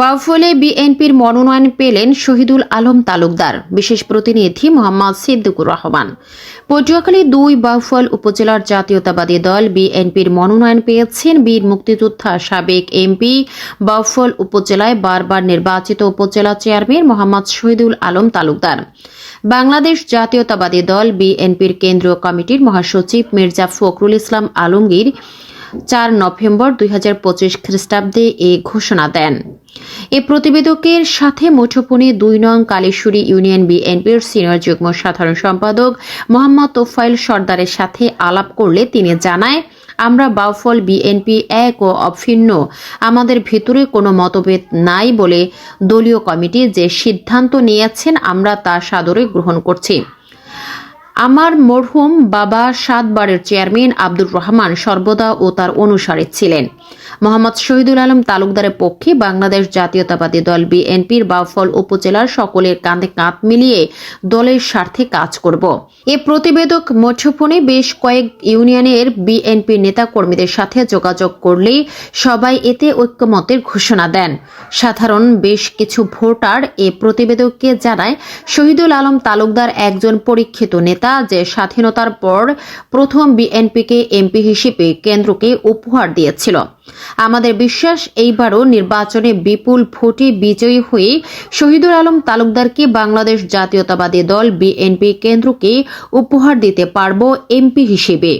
বাউফলে বিএনপির মনোনয়ন পেলেন শহীদুল আলম তালুকদার, বিশেষ প্রতিনিধি মোহাম্মদ সিদ্দিকুর রহমান। পটুয়াখালী দুই বাউফল উপজেলার জাতীয়তাবাদী দল বিএনপির মনোনয়ন পেয়েছেন বীর মুক্তিযোদ্ধা সাবেক এমপি, বাউফল উপজেলায় বারবার নির্বাচিত উপজেলা চেয়ারম্যান মোহাম্মদ শহীদুল আলম তালুকদার। বাংলাদেশ জাতীয়তাবাদী দল বিএনপির কেন্দ্রীয় কমিটির মহাসচিব মির্জা ফখরুল ইসলাম আলমগীর চার নভেম্বর দুই হাজার পঁচিশ খ্রিস্টাব্দে এ ঘোষণা দেন। এ প্রতিবেদকের সাথে মুঠোফোনে দুই নং কালীশ্বরী ইউনিয়ন বিএনপির সিনিয়র যুগ্ম সাধারণ সম্পাদক মোহাম্মদ তোফাইল সর্দারের সাথে আলাপ করলে তিনি জানায়, আমরা বাউফল বিএনপি এক ও অভিন্ন। আমাদের ভিতরে কোনো মতভেদ নাই বলে দলীয় কমিটি যে সিদ্ধান্ত নিয়েছেন, আমরা তা সাদরে গ্রহণ করছি। আমার মরহুম বাবা সাতবারের চেয়ারম্যান আব্দুর রহমান সর্বদা ও তার অনুসারে ছিলেন। মোহাম্মদ শহীদুল আলম তালুকদারের পক্ষে বাংলাদেশ জাতীয়তাবাদী দল বিএনপির বাউফল উপজেলার সকলের কাঁধে কাঁধ মিলিয়ে দলের স্বার্থে কাজ করব। এ প্রতিবেদক মুঠোফোনে বেশ কয়েক ইউনিয়নের বিএনপির নেতাকর্মীদের সাথে যোগাযোগ করলেই সবাই এতে ঐক্যমতের ঘোষণা দেন। সাধারণ বেশ কিছু ভোটার এ প্রতিবেদককে জানায়, শহীদুল আলম তালুকদার একজন পরীক্ষিত নেতা। যে স্বাধীনতার পর প্রথম বিএনপিকে এমপি হিসেবে কেন্দ্রকে উপহার দিয়েছিল। আমাদের বিশ্বাস, এইবারও নির্বাচনে বিপুল ভোটে বিজয়ী হয়ে শহীদুল আলম তালুকদারকে বাংলাদেশ জাতীয়তাবাদী দল বিএনপি কেন্দ্রকে উপহার দিতে পারব এমপি হিসেবে।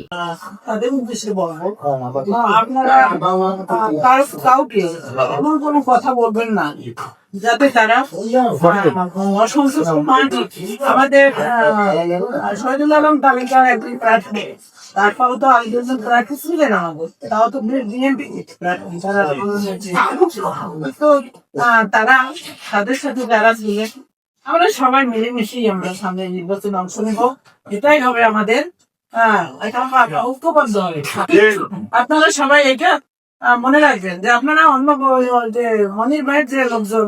এমন কোনো কথা বলবেন যাতে তারা আমাদের শহীদুল আলম তালিকার একজন প্রার্থী তারপরেও তো আরেকজন প্রার্থী ছিলেন আমাদের, তাও তো বিএনপি তো তারা তাদের সাথে আমরা সবাই আমরা সামনে নির্বাচনে অংশ এটাই হবে আমাদের ঐক্যবদ্ধ হবে আপনারা সবাই এটা মনে রাখবেন যে আপনারা অন্য যে মনির ভাইয়ের যে লোকজন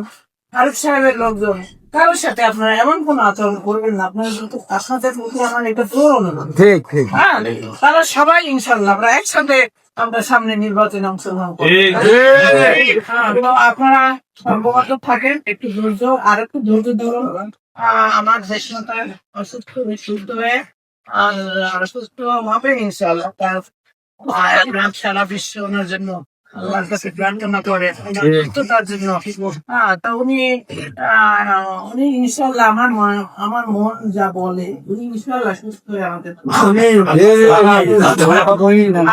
ফারুক সাহেবের লোকজন কারোর সাথে আপনারা এমন কোন আচরণ করবেন না আপনারা কিন্তু আপনাদের প্রতি আমার এটা জোর অনুরোধ হ্যাঁ তারা সবাই ইনশাল্লাহ, আমরা একসাথে আমরা সামনে নির্বাচন অংশগ্রহণ করব। হ্যাঁ, তো আপনারা সম্ভবত থাকেন। একটু ধৈর্য আর একটু ধৈর্য ধরুন। আমার দেশমাতা অসুস্থ হয়ে সুস্থ হয়ে আর সুস্থ হবে ইনশাল্লাহ তার সারা বিশ্ব ওনার জন্য আল্লাহর কাছে প্রার্থনা করে। সুস্থতার জন্য তা উনি আহ, উনি ইনশাল্লাহ আমার আমার মন যা বলে উনি ইনশাল্লাহ সুস্থ হয়ে আমাদের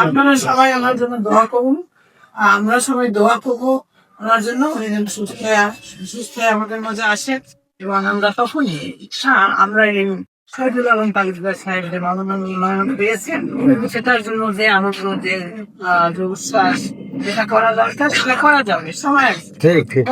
আপনারা সবাই আমার জন্য দোয়া করুন। আমরা সবাই দোয়া করব ওনার জন্য উনি যেন সুস্থ হয়ে সুস্থ হয়ে আমাদের মাঝে আসে এবং আমরা তখনই আমরা এই শহীদুল আলম তালুকদার সাহেবের মনোনয়ন পেয়েছেন। সেটার জন্য যে আনন্দ যে আহ, যে উচ্ছ্বাস যেটা করা দরকার সেটা করা যাবে সময়। ঠিক ঠিক